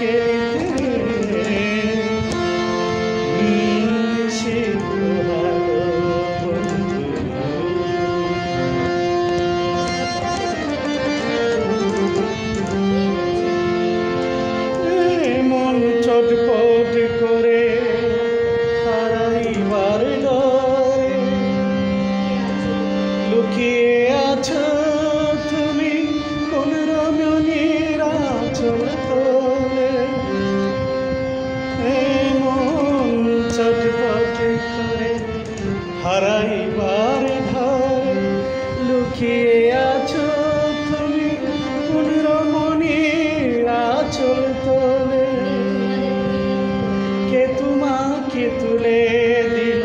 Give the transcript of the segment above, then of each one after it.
Thank you. হারাইবার ভয় লুকিয়ে আছো তুমি কোন রমণীর আচল তোলে। কে তোমাকে তুলে দিল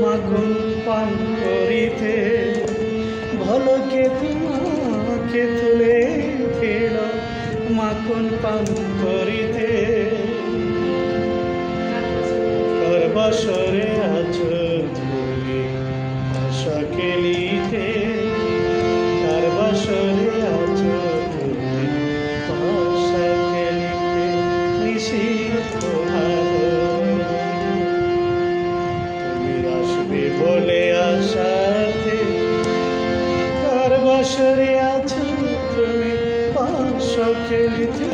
মাখন পান করিতে? ভালো কে তোমাকে তুলে দিল মাখন পান করিতে? কার বসরে আছো? কার বসরে আছো তুমি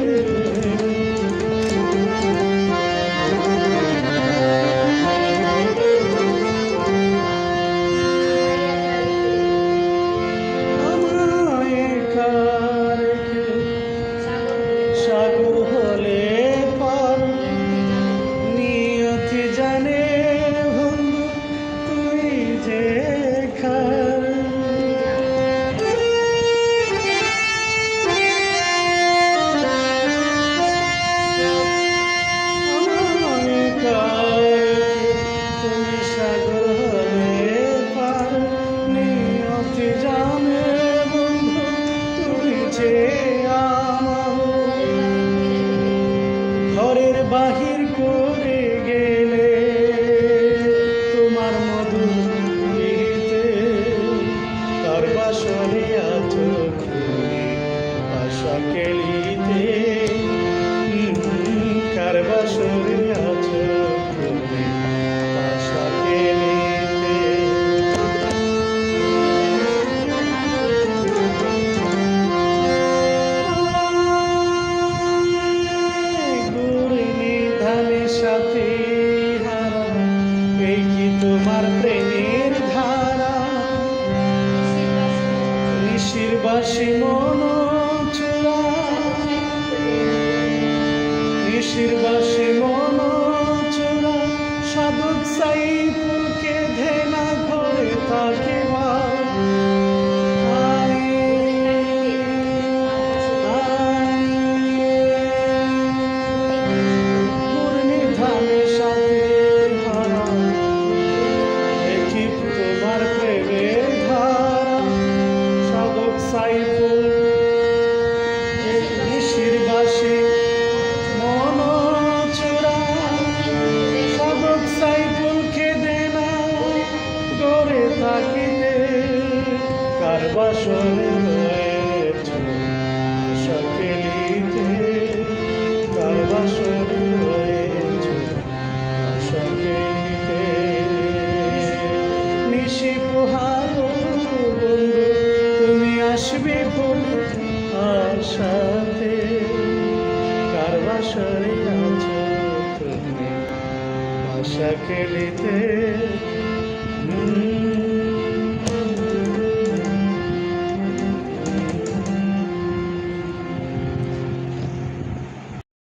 নিয়তি জানে বন্ধু বাসি মন চলা। ঋষির বাসি কার বাসরে রয়েছ আশা খেলিতে কার বাসরে রয়েছ আশা খেলিতে নিশি পোহালো তুমি আসবে বলে আশাতে